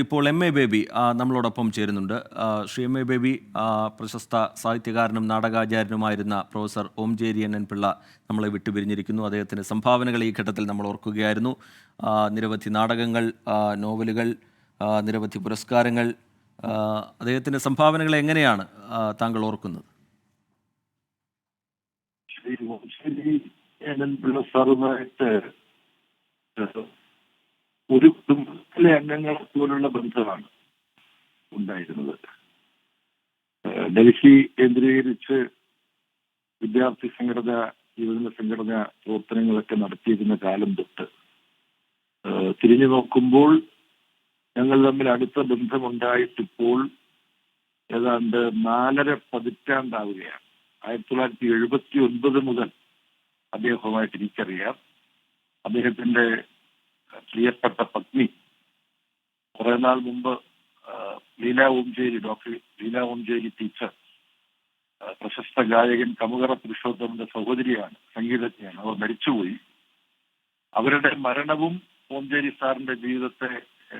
ഇപ്പോൾ M A baby നമ്മളോടൊപ്പം ചേരുന്നുണ്ട്. ശ്രീ എം എ ബേബി പ്രശസ്ത സാഹിത്യകാരനും നാടകാചാര്യനുമായിരുന്ന professor Omchery N N Pillai നമ്മളെ വിട്ടുപിരിഞ്ഞിരിക്കുന്നു. അദ്ദേഹത്തിന്റെ സംഭാവനകൾ ഈ ഘട്ടത്തിൽ നമ്മൾ ഓർക്കുകയായിരുന്നു. നിരവധി നാടകങ്ങൾ നോവലുകൾ നിരവധി പുരസ്കാരങ്ങൾ അദ്ദേഹത്തിന്റെ സംഭാവനകൾ എങ്ങനെയാണ് താങ്കൾ ഓർക്കുന്നത്? ശ്രീ എൻ പിള്ള സാറുമായിട്ട് ഒരു കുടുംബത്തിലെ അംഗങ്ങളെ പോലുള്ള ബന്ധമാണ് ഉണ്ടായിരുന്നത്. ഡൽഹി കേന്ദ്രീകരിച്ച് വിദ്യാർത്ഥി സംഘടന യുവജന സംഘടന പ്രവർത്തനങ്ങളൊക്കെ നടത്തിയിരുന്ന കാലം തൊട്ട് തിരിഞ്ഞു നോക്കുമ്പോൾ ഞങ്ങൾ തമ്മിൽ അടുത്ത ബന്ധമുണ്ടായിട്ടിപ്പോൾ ഏതാണ്ട് നാലര പതിറ്റാണ്ടാവുകയാണ്. ആയിരത്തി തൊള്ളായിരത്തി എഴുപത്തി ഒൻപത് മുതൽ അദ്ദേഹവുമായിട്ട് എനിക്കറിയാം. അദ്ദേഹത്തിന്റെ പ്രിയപ്പെട്ട പത്നി. കുറെ നാൾ മുമ്പ് ലീല ഓംചേരി ഡോക്ടർ ലീല ഓംചേരി ടീച്ചർ പ്രശസ്ത ഗായകൻ കമുകറ പുരുഷോത്തമന്റെ സഹോദരിയാണ് സംഗീതജ്ഞയാണ്. അവർ മരിച്ചുപോയി. അവരുടെ മരണവും ഓംചേരി സാറിന്റെ ജീവിതത്തെ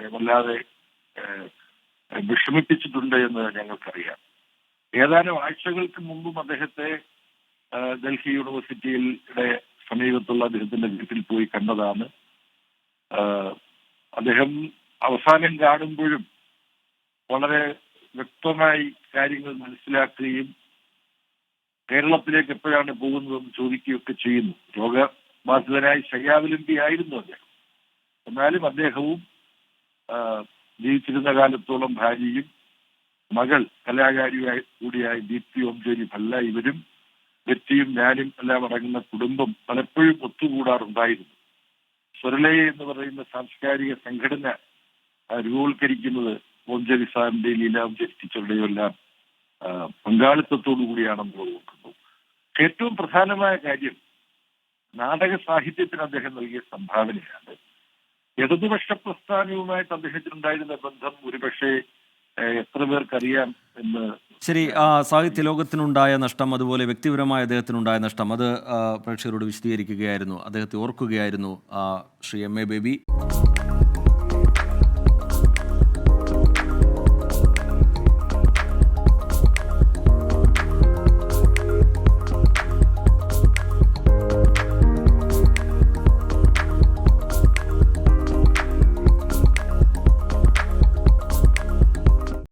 വല്ലാതെ വിഷമിപ്പിച്ചിട്ടുണ്ട് എന്ന് ഞങ്ങൾക്കറിയാം. ഏതാനും ആഴ്ചകൾക്ക് മുമ്പും അദ്ദേഹത്തെ ഡൽഹി യൂണിവേഴ്സിറ്റിയിലെ സമീപത്തുള്ള അദ്ദേഹത്തിന്റെ വീട്ടിൽ പോയി കണ്ടതാണ്. അദ്ദേഹം അവസാനം കാണുമ്പോഴും വളരെ വ്യക്തമായി കാര്യങ്ങൾ മനസ്സിലാക്കുകയും കേരളത്തിലേക്ക് എപ്പോഴാണ് പോകുന്നതെന്ന് ചോദിക്കുകയൊക്കെ ചെയ്യുന്നു. രോഗബാധിതനായി ശയ്യാവലംബിയായിരുന്നു അദ്ദേഹം. എന്നാലും അദ്ദേഹവും ജീവിച്ചിരുന്ന കാലത്തോളം ഭാര്യയും മകൾ കലാകാരിയായി കൂടിയായ ദീപ്തി ഓംചേരി ഭല്ല ഇവരും വ്യക്തിയും ഞാനും എല്ലാം അടങ്ങുന്ന കുടുംബം പലപ്പോഴും ഒത്തുകൂടാറുണ്ടായിരുന്നു. സ്വരലയ എന്ന് പറയുന്ന സാംസ്കാരിക സംഘടന രൂപവൽക്കരിക്കുന്നത് ഓംചേരി സാറിന്റെ ലീലാംചേരി ടീച്ചറുടെയും എല്ലാം പങ്കാളിത്തത്തോടു കൂടിയാണെന്ന് ഏറ്റവും പ്രധാനമായ കാര്യം നാടക സാഹിത്യത്തിന് അദ്ദേഹം നൽകിയ സംഭാവനയാണ്. ഇടതുപക്ഷ പ്രസ്ഥാനവുമായിട്ട് അദ്ദേഹത്തിനുണ്ടായിരുന്ന ബന്ധം ഒരുപക്ഷെ എത്ര പേർക്കറിയാം എന്ന് ശരി സാഹിത്യ ലോകത്തിനുണ്ടായ നഷ്ടം അതുപോലെ വ്യക്തിപരമായ അദ്ദേഹത്തിനുണ്ടായ നഷ്ടം അത് പ്രേക്ഷകരോട് വിശദീകരിക്കുകയായിരുന്നു. അദ്ദേഹത്തെ ഓർക്കുകയായിരുന്നു ശ്രീ എം എ ബേബി.